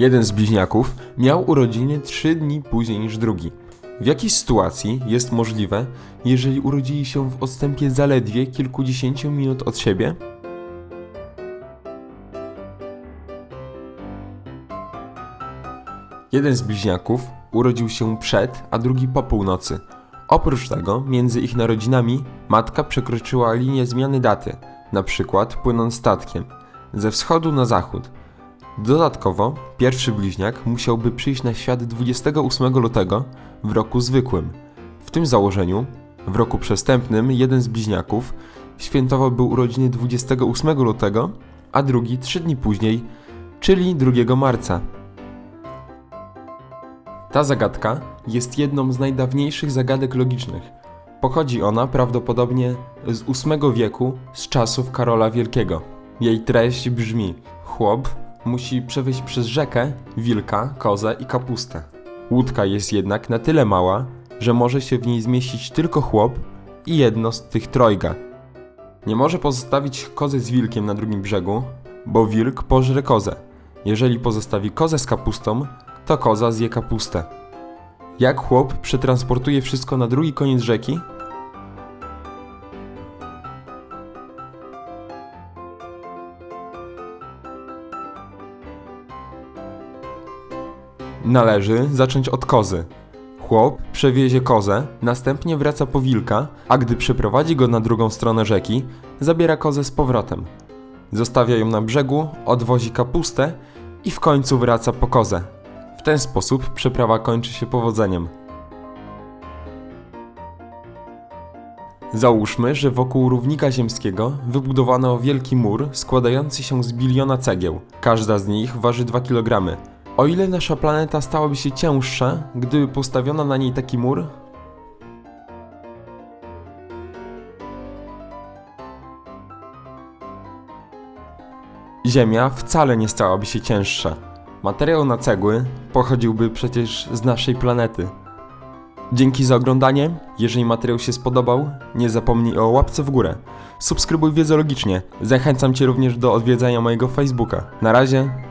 Jeden z bliźniaków miał urodziny 3 dni później niż drugi. W jakiej sytuacji jest możliwe, jeżeli urodzili się w odstępie zaledwie kilkudziesięciu minut od siebie? Jeden z bliźniaków urodził się przed, a drugi po północy. Oprócz tego, między ich narodzinami, matka przekroczyła linię zmiany daty, na przykład płynąc statkiem, ze wschodu na zachód. Dodatkowo, pierwszy bliźniak musiałby przyjść na świat 28 lutego w roku zwykłym. W tym założeniu, w roku przestępnym, jeden z bliźniaków świętowałby urodziny 28 lutego, a drugi 3 dni później, czyli 2 marca. Ta zagadka jest jedną z najdawniejszych zagadek logicznych. Pochodzi ona prawdopodobnie z VIII wieku, z czasów Karola Wielkiego. Jej treść brzmi: Chłop musi przewieźć przez rzekę wilka, kozę i kapustę. Łódka jest jednak na tyle mała, że może się w niej zmieścić tylko chłop i jedno z tych trojga. Nie może pozostawić kozy z wilkiem na drugim brzegu, bo wilk pożre kozę. Jeżeli pozostawi kozę z kapustą, to koza zje kapustę. Jak chłop przetransportuje wszystko na drugi koniec rzeki? Należy zacząć od kozy. Chłop przewiezie kozę, następnie wraca po wilka, a gdy przeprowadzi go na drugą stronę rzeki, zabiera kozę z powrotem. Zostawia ją na brzegu, odwozi kapustę i w końcu wraca po kozę. W ten sposób przeprawa kończy się powodzeniem. Załóżmy, że wokół równika ziemskiego wybudowano wielki mur składający się z biliona cegieł. Każda z nich waży 2 kg. O ile nasza planeta stałaby się cięższa, gdyby postawiono na niej taki mur? Ziemia wcale nie stałaby się cięższa. Materiał na cegły pochodziłby przecież z naszej planety. Dzięki za oglądanie. Jeżeli materiał się spodobał, nie zapomnij o łapce w górę. Subskrybuj wiedzę logicznie. Zachęcam Cię również do odwiedzania mojego Facebooka. Na razie,